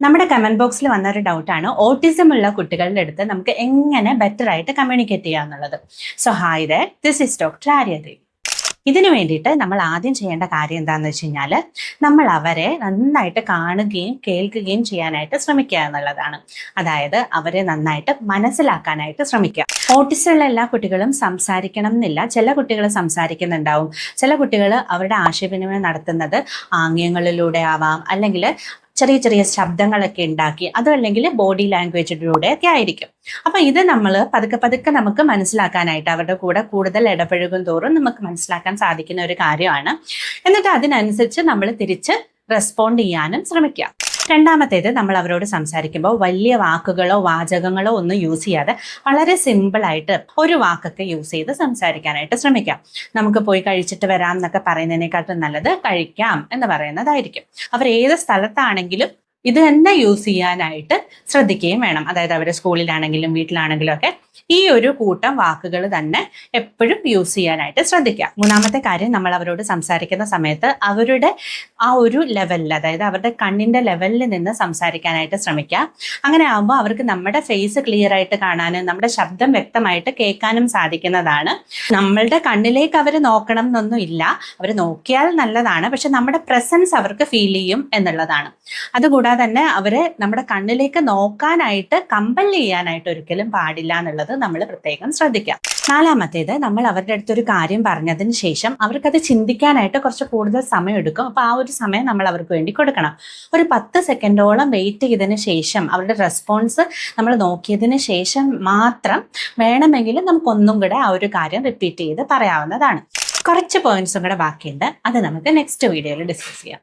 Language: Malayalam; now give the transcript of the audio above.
നമ്മുടെ കമന്റ് ബോക്സിൽ വന്ന ഒരു ഡൗട്ടാണ് ഓട്ടിസം ഉള്ള കുട്ടികളുടെ അടുത്ത് നമുക്ക് എങ്ങനെ ബെറ്റർ ആയിട്ട് കമ്മ്യൂണിക്കേറ്റ് ചെയ്യാന്നുള്ളത് so hi there this is doctor Aryadev ഇതിനു വേണ്ടിയിട്ട് നമ്മൾ ആദ്യം ചെയ്യേണ്ട കാര്യം എന്താണെന്ന് വെച്ച് കഴിഞ്ഞാൽ നമ്മൾ അവരെ നന്നായിട്ട് കാണുകയും കേൾക്കുകയും ചെയ്യാനായിട്ട് ശ്രമിക്കുക എന്നുള്ളതാണ്. അതായത് അവരെ നന്നായിട്ട് മനസ്സിലാക്കാനായിട്ട് ശ്രമിക്കുക. ഓട്ടിസമുള്ള എല്ലാ കുട്ടികളും സംസാരിക്കണം എന്നില്ല. ചില കുട്ടികൾ സംസാരിക്കുന്നുണ്ടാവും. ചില കുട്ടികൾ അവരുടെ ആശയവിനിമയം നടത്തുന്നത് ആംഗ്യങ്ങളിലൂടെ ആവാം. അല്ലെങ്കിൽ ചെറിയ ചെറിയ ശബ്ദങ്ങളൊക്കെ ഉണ്ടാക്കി അതും അല്ലെങ്കിൽ ബോഡി ലാംഗ്വേജിലൂടെ ഒക്കെ ആയിരിക്കും. അപ്പൊ ഇത് നമ്മൾ പതുക്കെ പതുക്കെ നമുക്ക് മനസ്സിലാക്കാനായിട്ട് അവരുടെ കൂടെ കൂടുതൽ ഇടപഴകും തോറും നമുക്ക് മനസ്സിലാക്കാൻ സാധിക്കുന്ന ഒരു കാര്യമാണ്. എന്നിട്ട് അതിനനുസരിച്ച് നമ്മൾ തിരിച്ച് റെസ്പോണ്ട് ചെയ്യാനും ശ്രമിക്കുക രണ്ടാമത്തേത് നമ്മൾ അവരോട് സംസാരിക്കുമ്പോൾ വലിയ വാക്കുകളോ വാചകങ്ങളോ ഒന്നും യൂസ് ചെയ്യാതെ വളരെ സിമ്പിളായിട്ട് ഒരു വാക്കൊക്കെ യൂസ് ചെയ്ത് സംസാരിക്കാനായിട്ട് ശ്രമിക്കാം. നമുക്ക് പോയി കഴിച്ചിട്ട് വരാം എന്നൊക്കെ പറയുന്നതിനെക്കാട്ടും നല്ലത് കഴിക്കാം എന്ന് പറയുന്നതായിരിക്കും. അവർ ഏത് സ്ഥലത്താണെങ്കിലും ഇത് തന്നെ യൂസ് ചെയ്യാനായിട്ട് ശ്രദ്ധിക്കുകയും വേണം. അതായത് അവരെ സ്കൂളിലാണെങ്കിലും വീട്ടിലാണെങ്കിലും ഒക്കെ ഈ ഒരു കൂട്ടം വാക്കുകൾ തന്നെ എപ്പോഴും യൂസ് ചെയ്യാനായിട്ട് ശ്രദ്ധിക്കുക. മൂന്നാമത്തെ കാര്യം നമ്മൾ അവരോട് സംസാരിക്കുന്ന സമയത്ത് അവരുടെ ആ ഒരു ലെവലിൽ അതായത് അവരുടെ കണ്ണിന്റെ ലെവലിൽ നിന്ന് സംസാരിക്കാനായിട്ട് ശ്രമിക്കുക. അങ്ങനെ ആകുമ്പോൾ അവർക്ക് നമ്മുടെ ഫേസ് ക്ലിയർ ആയിട്ട് കാണാനും നമ്മുടെ ശബ്ദം വ്യക്തമായിട്ട് കേൾക്കാനും സാധിക്കുന്നതാണ്. നമ്മളുടെ കണ്ണിലേക്ക് അവർ നോക്കണം എന്നൊന്നും ഇല്ല. അവർ നോക്കിയാൽ നല്ലതാണ്. പക്ഷെ നമ്മുടെ പ്രസൻസ് അവർക്ക് ഫീൽ ചെയ്യും എന്നുള്ളതാണ്. അതുകൂടാതെ തന്നെ അവരെ നമ്മുടെ കണ്ണിലേക്ക് നോക്കാനായിട്ട് കമ്പൽ ചെയ്യാനായിട്ട് ഒരിക്കലും പാടില്ല എന്നുള്ളത് നമ്മൾ പ്രത്യേകം ശ്രദ്ധിക്കാം. നാലാമത്തേത് നമ്മൾ അവരുടെ അടുത്തൊരു കാര്യം പറഞ്ഞതിന് ശേഷം അവർക്കത് ചിന്തിക്കാനായിട്ട് കുറച്ച് കൂടുതൽ സമയം എടുക്കും അപ്പോൾ ആ ഒരു സമയം നമ്മൾ അവർക്ക് വേണ്ടി കൊടുക്കണം. ഒരു പത്ത് സെക്കൻഡോളം വെയിറ്റ് ചെയ്തതിന് ശേഷം അവരുടെ റെസ്പോൺസ് നമ്മൾ നോക്കിയതിന് ശേഷം മാത്രം വേണമെങ്കിൽ നമുക്കൊന്നും കൂടെ ആ ഒരു കാര്യം റിപ്പീറ്റ് ചെയ്ത് പറയാവുന്നതാണ്. കുറച്ച് പോയിന്റ്സും കൂടെ ബാക്കിയുണ്ട്. അത് നമുക്ക് നെക്സ്റ്റ് വീഡിയോയിൽ ഡിസ്കസ് ചെയ്യാം.